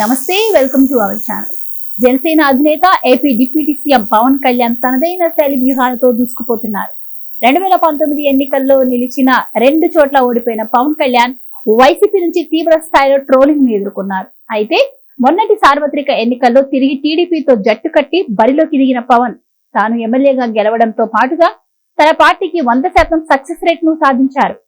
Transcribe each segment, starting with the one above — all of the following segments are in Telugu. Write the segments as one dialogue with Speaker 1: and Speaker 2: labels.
Speaker 1: నమస్తే welcome to our channel. Janasena అధినేత AP deputy CM Pawan Kalyan తనదైన శైలి వ్యూహాలతో దూసుకుపోతున్నారు. రెండు వేల పంతొమ్మిది ఎన్నికల్లో నిలిచిన రెండు చోట్ల ఓడిపోయిన పవన్ కళ్యాణ్ వైసీపీ నుంచి తీవ్ర స్థాయిలో ట్రోలింగ్ ఎదుర్కొన్నారు. అయితే మొన్నటి సార్వత్రిక ఎన్నికల్లో తిరిగి టీడీపీతో జట్టు కట్టి బరిలోకి దిగిన పవన్ తాను ఎమ్మెల్యేగా గెలవడంతో పాటుగా తన పార్టీకి వంద శాతం సక్సెస్ రేట్ను సాధించారు.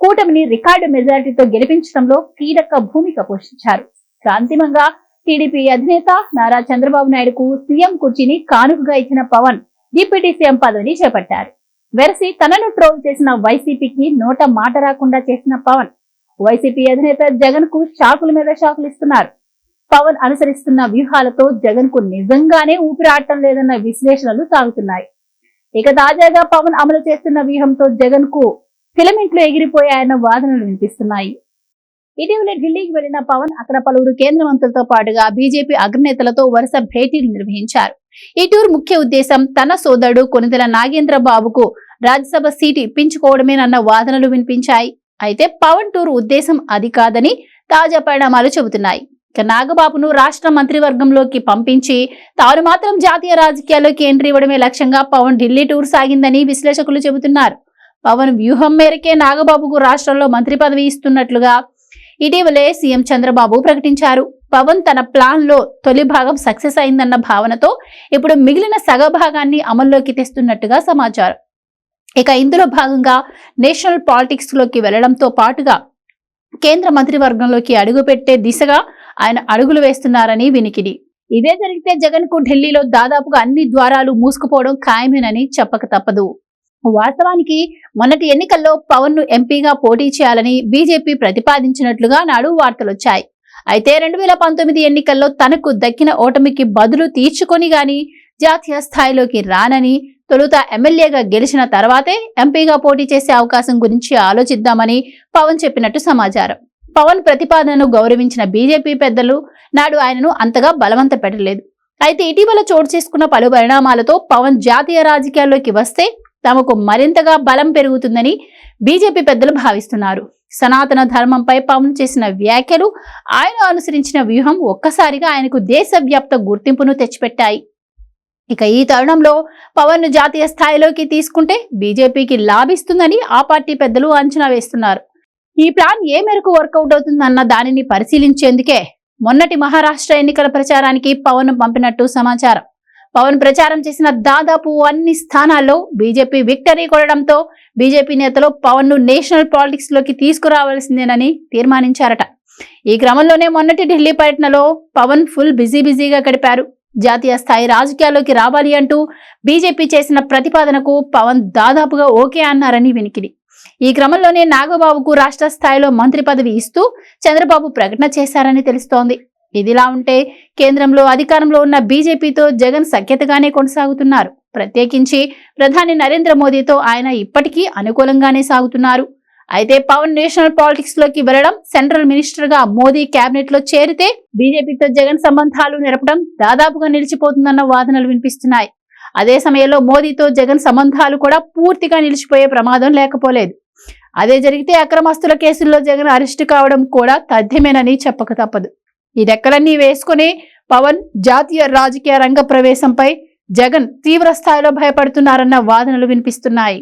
Speaker 1: కూటమిని రికార్డు మెజారిటీతో గెలిపించడంలో కీలక భూమిక పోషించారు. అంతిమంగా టీడీపీ అధినేత నారా చంద్రబాబు నాయుడుకు సీఎం కుర్చీని కానుకగా ఇచ్చిన పవన్ డిప్యూటీ సీఎం పదవిని చేపట్టారు. వెరసి తనను ట్రోల్ చేసిన వైసీపీకి నోట మాట రాకుండా చేసిన పవన్ వైసీపీ అధినేత జగన్కు షాకుల మీద షాకులు ఇస్తున్నారు. పవన్ అనుసరిస్తున్న వ్యూహాలతో జగన్కు నిజంగానే ఊపిరాడటం లేదన్న విశ్లేషణలు సాగుతున్నాయి. ఇక తాజాగా పవన్ అమలు చేస్తున్న వ్యూహంతో జగన్కు ఫిలమెంట్లు ఎగిరిపోయాయన్న వాదనలు వినిపిస్తున్నాయి. ఇటీవల ఢిల్లీకి వెళ్ళిన పవన్ అక్కడ పలువురు కేంద్ర మంత్రులతో పాటుగా బీజేపీ అగ్రనేతలతో వరుస భేటీలు నిర్వహించారు. ఈ టూర్ ముఖ్య ఉద్దేశం తన సోదరుడు కొనిదెల నాగేంద్ర బాబుకు రాజ్యసభ సీటు ఇప్పించుకోవడమేనన్న వాదనలు వినిపించాయి. అయితే పవన్ టూర్ ఉద్దేశం అది కాదని తాజా పరిణామాలు చెబుతున్నాయి. ఇక నాగబాబును రాష్ట్ర మంత్రివర్గంలోకి పంపించి తాను మాత్రం జాతీయ రాజకీయాల్లోకి ఎంట్రీ ఇవ్వడమే లక్ష్యంగా పవన్ ఢిల్లీ టూర్ సాగిందని విశ్లేషకులు చెబుతున్నారు. పవన్ వ్యూహం మేరకే నాగబాబుకు రాష్ట్రంలో మంత్రి పదవి ఇస్తున్నట్లుగా ఇటీవలే సీఎం చంద్రబాబు ప్రకటించారు. పవన్ తన ప్లాన్లో తొలి భాగం సక్సెస్ అయిందన్న భావనతో ఇప్పుడు మిగిలిన సగ భాగాన్ని అమల్లోకి తెస్తున్నట్టుగా సమాచారం. ఇక ఇందులో భాగంగా నేషనల్ పాలిటిక్స్లోకి వెళ్ళడంతో పాటుగా కేంద్ర మంత్రివర్గంలోకి అడుగుపెట్టే దిశగా ఆయన అడుగులు వేస్తున్నారని వినికిడి. ఇదే జరిగితే జగన్కు ఢిల్లీలో దాదాపుగా అన్ని ద్వారాలు మూసుకుపోవడం ఖాయమేనని చెప్పక తప్పదు. వాస్తవానికి మొన్నటి ఎన్నికల్లో పవన్ను ఎంపీగా పోటీ చేయాలని బీజేపీ ప్రతిపాదించినట్లుగా నాడు వార్తలొచ్చాయి. అయితే రెండు వేల పంతొమ్మిది ఎన్నికల్లో తనకు దక్కిన ఓటమికి బదులు తీర్చుకొని గాని జాతీయ స్థాయిలోకి రానని తొలుత ఎమ్మెల్యేగా గెలిచిన తర్వాతే ఎంపీగా పోటీ చేసే అవకాశం గురించి ఆలోచిద్దామని పవన్ చెప్పినట్టు సమాచారం. పవన్ ప్రతిపాదనను గౌరవించిన బీజేపీ పెద్దలు నాడు ఆయనను అంతగా బలవంత పెట్టలేదు అయితే ఇటీవల చోటు చేసుకున్న పలు పరిణామాలతో పవన్ జాతీయ రాజకీయాల్లోకి వస్తే తమకు మరింతగా బలం పెరుగుతుందని బీజేపీ పెద్దలు భావిస్తున్నారు. సనాతన ధర్మంపై పవన్ చేసిన వ్యాఖ్యలు ఆయన అనుసరించిన వ్యూహం ఒక్కసారిగా ఆయనకు దేశవ్యాప్త గుర్తింపును తెచ్చిపెట్టాయి. ఇక ఈ తరుణంలో పవన్ను జాతీయ స్థాయిలోకి తీసుకుంటే బీజేపీకి లాభిస్తుందని ఆ పార్టీ పెద్దలు అంచనా వేస్తున్నారు. ఈ ప్లాన్ ఏ మేరకు వర్కౌట్ అవుతుందన్న దానిని పరిశీలించేందుకే మొన్నటి మహారాష్ట్ర ఎన్నికల ప్రచారానికి పవన్ పంపినట్టు సమాచారం. పవన్ ప్రచారం చేసిన దాదాపు అన్ని స్థానాల్లో బీజేపీ విక్టరీ కొనడంతో బీజేపీ నేతలు పవన్ను నేషనల్ పాలిటిక్స్లోకి తీసుకురావాల్సిందేనని తీర్మానించారట. ఈ క్రమంలోనే మొన్నటి ఢిల్లీ పర్యటనలో పవన్ ఫుల్ బిజీ బిజీగా గడిపారు. జాతీయ స్థాయి రాజకీయాల్లోకి రావాలి అంటూ బీజేపీ చేసిన ప్రతిపాదనకు పవన్ దాదాపుగా ఓకే అన్నారని వినికిడి. ఈ క్రమంలోనే నాగబాబుకు రాష్ట్ర స్థాయిలో మంత్రి పదవి ఇస్తూ చంద్రబాబు ప్రకటన చేశారని తెలుస్తోంది. ఇదిలా ఉంటే కేంద్రంలో అధికారంలో ఉన్న బీజేపీతో జగన్ సఖ్యతగానే కొనసాగుతున్నారు. ప్రత్యేకించి ప్రధాని నరేంద్ర మోదీతో ఆయన ఇప్పటికీ అనుకూలంగానే సాగుతున్నారు. అయితే పవన్ నేషనల్ పాలిటిక్స్లోకి వెళ్ళడం సెంట్రల్ మినిస్టర్గా మోదీ కేబినెట్లో చేరితే బీజేపీతో జగన్ సంబంధాలు నిరపడం దాదాపుగా నిలిచిపోతుందన్న వాదనలు వినిపిస్తున్నాయి. అదే సమయంలో మోదీతో జగన్ సంబంధాలు కూడా పూర్తిగా నిలిచిపోయే ప్రమాదం లేకపోలేదు. అదే జరిగితే అక్రమస్తుల కేసుల్లో జగన్ అరెస్టు కావడం కూడా తథ్యమేనని చెప్పక తప్పదు. ఈ రెక్కలన్నీ వేసుకుని పవన్ జాతీయ రాజకీయ రంగ ప్రవేశంపై జగన్ తీవ్ర స్థాయిలో భయపడుతున్నారన్న వాదనలు వినిపిస్తున్నాయి.